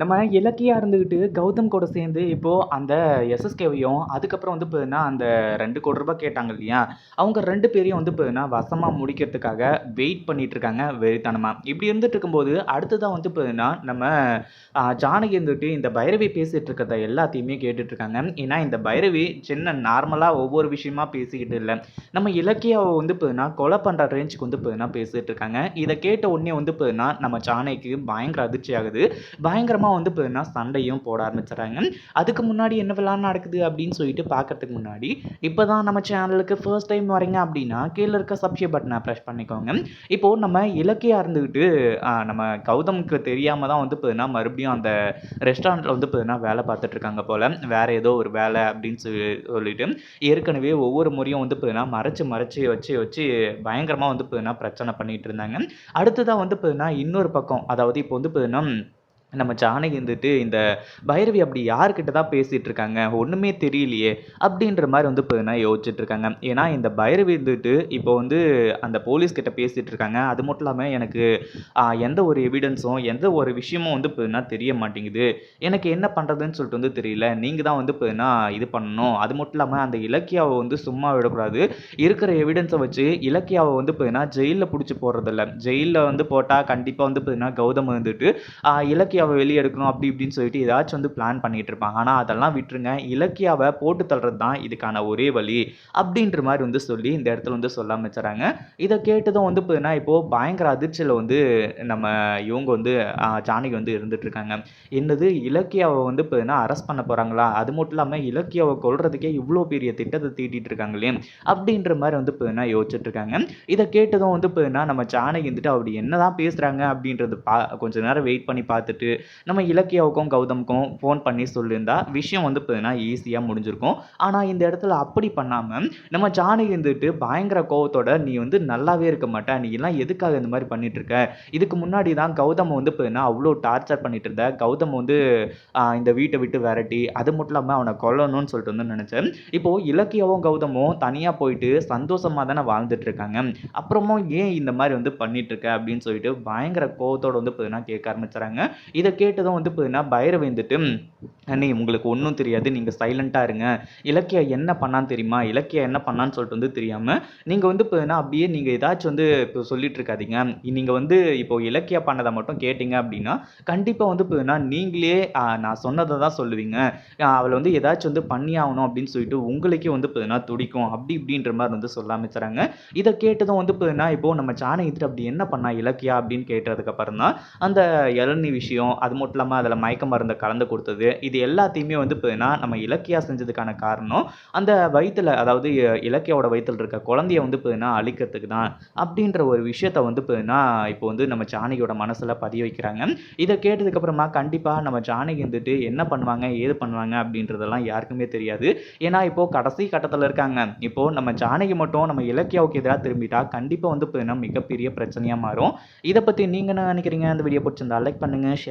நம்ம இலக்கியாக இருந்துக்கிட்டு கௌதம் கூட சேர்ந்து இப்போது அந்த எஸ்எஸ்கேவையும் அதுக்கப்புறம் வந்து பார்த்தீங்கன்னா அந்த ரெண்டு கோடி ரூபாய் கேட்டாங்க இல்லையா? அவங்க ரெண்டு பேரையும் வந்து பார்த்தீங்கன்னா வசமாக முடிக்கிறதுக்காக வெயிட் பண்ணிட்டு இருக்காங்க வெறித்தனமாக இப்படி இருந்துட்டு இருக்கும்போது அடுத்ததான் வந்து பார்த்தீங்கன்னா நம்ம ஜானகி இருந்துட்டு இந்த பைரவி பேசிகிட்டு இருக்கிறத எல்லாத்தையுமே கேட்டுட்ருக்காங்க ஏன்னா இந்த பைரவி சின்ன நார்மலாக ஒவ்வொரு விஷயமா பேசிக்கிட்டு இல்லை. நம்ம இலக்கியாவை வந்து போதுன்னா கொலை பண்ணுற ரேஞ்சுக்கு வந்து பார்த்தீங்கன்னா பேசிகிட்டு இருக்காங்க. இதை கேட்ட உடனே வந்து பார்த்தீங்கன்னா நம்ம ஜானகிக்கு பயங்கர அதிர்ச்சி ஆகுது பயங்கரமாக வந்து பார்த்தீங்கன்னா சண்டையும் போட ஆரம்பிச்சிடறாங்க. அதுக்கு முன்னாடி என்னவெல்லாம் நடக்குது அப்படின்னு சொல்லிட்டு பார்க்கறதுக்கு முன்னாடி இப்போ தான் நம்ம சேனலுக்கு ஃபர்ஸ்ட் டைம் வரீங்க அப்படின்னா கீழே இருக்க சப்ஸ்கிரைப் பட்டனை ப்ரெஸ் பண்ணிக்கோங்க. இப்போது நம்ம இலக்கியாக இருந்துக்கிட்டு நம்ம கௌதமுக்கு தெரியாமல் தான் வந்து பார்த்தீங்கன்னா மறுபடியும் அந்த ரெஸ்டாரண்ட்டில் வந்து பார்த்தீங்கன்னா வேலை பார்த்துட்டு இருக்காங்க போல் வேறு ஏதோ ஒரு வேலை அப்படின்னு சொல்லி சொல்லிட்டு ஏற்கனவே ஒவ்வொரு முறையும் வந்து பார்த்தீங்கன்னா மறைச்சு மறைச்சு வச்சு வச்சு பயங்கரமாக வந்து பார்த்தீங்கன்னா பிரச்சனை பண்ணிகிட்டு இருந்தாங்க. அடுத்ததாக வந்து பார்த்தீங்கன்னா இன்னொரு பக்கம் அதாவது இப்போ வந்து பார்த்தீங்கன்னா நம்ம ஜானகி வந்துட்டு இந்த பைரவி அப்படி யார்கிட்ட தான் பேசிகிட்டு இருக்காங்க? ஒன்றுமே தெரியலையே. அப்படின்ற மாதிரி வந்து இப்போ யோசிச்சுட்டு இருக்காங்க. ஏன்னா இந்த பைரவி வந்துட்டு இப்போ வந்து அந்த போலீஸ் பேசிகிட்டு இருக்காங்க. அது மட்டும் இல்லாமல் எனக்கு எந்த ஒரு எவிடன்ஸும் எந்த ஒரு விஷயமும் வந்து பார்த்தீங்கன்னா தெரிய மாட்டேங்குது. எனக்கு என்ன பண்ணுறதுன்னு சொல்லிட்டு வந்து தெரியல. நீங்கள் தான் வந்து பார்த்தீங்கன்னா இது பண்ணணும். அது மட்டும் இல்லாமல் அந்த இலக்கியாவை வந்து சும்மா விடக்கூடாது. இருக்கிற எவிடன்ஸை வச்சு இலக்கியாவை வந்து பார்த்தீங்கன்னா ஜெயிலில் பிடிச்சி போடுறதில்ல. ஜெயிலில் வந்து போட்டால் கண்டிப்பாக வந்து பார்த்தீங்கன்னா கௌதம் வந்துட்டு இலக்கிய இலக்கியாவை வெளியே எடுக்கணும் அப்படி இப்படின்னு சொல்லிட்டு ஏதாச்சும் வந்து பிளான் பண்ணிட்டு இருப்பாங்க. ஆனால் அதெல்லாம் விட்டுருங்க. இலக்கியாவை போட்டு தள்ளுறது தான் இதுக்கான ஒரே வழி அப்படின்ற மாதிரி வந்து சொல்லி இந்த இடத்துல வந்து சொல்ல ஆரம்பிச்சுறாங்க இதை கேட்டதும் வந்து பார்த்தீங்கன்னா இப்போது பயங்கர அதிர்ச்சியில் வந்து நம்ம இவங்க வந்து ஜானகி வந்து இருந்துட்டு இருக்காங்க. என்னது இலக்கியாவை வந்து பார்த்தீங்கன்னா அரெஸ்ட் பண்ண போகிறாங்களா அது மட்டும் இல்லாமல் இலக்கியாவை கொள்றதுக்கே இவ்வளோ பெரிய திட்டத்தை தீட்டிட்டு இருக்காங்களே அப்படின்ற மாதிரி வந்து பார்த்தீங்கன்னா யோசிச்சுட்டு இருக்காங்க. இதை கேட்டதும் வந்து பார்த்தீங்கன்னா நம்ம ஜானகி வந்துட்டு அப்படி என்னதான் பேசுகிறாங்க அப்படின்றது பா கொஞ்ச நேரம் வெயிட் பண்ணி பார்த்துட்டு நம்ம இலக்கியாவுக்கும் கௌதமுக்கும் ஃபோன் பண்ணி சொல்லியிருந்தா விஷயம் வந்து பார்த்தீங்கன்னா ஈஸியாக முடிஞ்சிருக்கும். ஆனால் இந்த இடத்துல அப்படி பண்ணாமல் நம்ம ஜானகி இருந்துட்டு பயங்கர கோவத்தோட நீ வந்து நல்லாவே இருக்க மாட்ட. நீ எல்லாம் எதுக்காக இந்த மாதிரி பண்ணிட்டு இருக்க? இதுக்கு முன்னாடி தான் கௌதம் வந்து பார்த்தீங்கன்னா அவ்வளோ டார்ச்சர் பண்ணிட்டு இருந்த. கௌதம் வந்து இந்த வீட்டை விட்டு விரட்டி அது மட்டும் இல்லாமல் அவனை கொல்லணும்னு சொல்லிட்டு வந்து நினச்சேன். இப்போ இலக்கியாவும் கௌதமும் தனியாக போயிட்டு சந்தோஷமாக தானே வாழ்ந்துட்டு இருக்காங்க. அப்புறமும் ஏன் இந்த மாதிரி வந்து பண்ணிட்டு இருக்க? அப்படின்னு சொல்லிட்டு பயங்கர கோவத்தோட வந்து பார்த்தீங்கன்னா கேட்க ஆரம்பிச்சுறாங்க. இதை கேட்டதும் வந்து பார்த்தீங்கன்னா பைரவி வந்துட்டு அண்ணி உங்களுக்கு ஒன்றும் தெரியாது. நீங்கள் சைலண்ட்டாக இருங்க. இலக்கியா என்ன பண்ணான்னு தெரியுமா? இலக்கியா என்ன பண்ணான்னு சொல்லிட்டு வந்து தெரியாமல் நீங்கள் வந்து பார்த்தீங்கன்னா அப்படியே நீங்கள் ஏதாச்சும் வந்து இப்போ சொல்லிட்டு இருக்காதீங்க. நீங்கள் வந்து இப்போ இலக்கியா பண்ணதை மட்டும் கேட்டிங்க அப்படின்னா கண்டிப்பாக வந்து பார்த்தீங்கன்னா நீங்களே நான் சொன்னதை தான் சொல்லுவீங்க. அவளை வந்து ஏதாச்சும் வந்து பண்ணி ஆகணும் அப்படின்னு சொல்லிட்டு உங்களுக்கே வந்து பார்த்தீங்கன்னா துடிக்கும். அப்படி இப்படின்ற மாதிரி வந்து சொல்ல ஆரம்பிச்சுறாங்க இதை கேட்டதும் வந்து பார்த்தீங்கன்னா இப்போது நம்ம சாணகிட்டு அப்படி என்ன பண்ணா இலக்கியா? அப்படின்னு கேட்டதுக்கப்புறம் தான் அந்த இளநி விஷயம் அது மட்டும் இல்லாமல் அதில் மயக்க மருந்தை கலந்து கொடுத்தது. இது எல்லாத்தையுமே வந்து பார்த்தீங்கன்னா நம்ம இலக்கியா செஞ்சதுக்கான காரணம். அந்த வயிற்றில் அதாவது இலக்கியாவோட வயிற்றில் இருக்க குழந்தைய வந்து பார்த்தீங்கன்னா அழிக்கிறதுக்கு தான் அப்படின்ற ஒரு விஷயத்த வந்து பார்த்தீங்கன்னா இப்போ வந்து நம்ம ஜானகியோட மனசில் பதிய வைக்கிறாங்க. இதை கேட்டதுக்கப்புறமா கண்டிப்பாக நம்ம ஜானகி வந்துட்டு என்ன பண்ணுவாங்க ஏது பண்ணுவாங்க அப்படின்றதெல்லாம் யாருக்குமே தெரியாது. ஏன்னா இப்போது கடைசி கட்டத்தில் இருக்காங்க. இப்போது நம்ம ஜானகி மட்டும் நம்ம இலக்கியாவுக்கு எதிராக திரும்பிட்டா கண்டிப்பாக வந்து பார்த்தீங்கன்னா மிகப்பெரிய பிரச்சனையாக மாறும். இதை பற்றி நீங்கள் என்ன நினைக்கிறீங்க? அந்த வீடியோ பிடிச்சிருந்தா லைக் பண்ணுங்கள்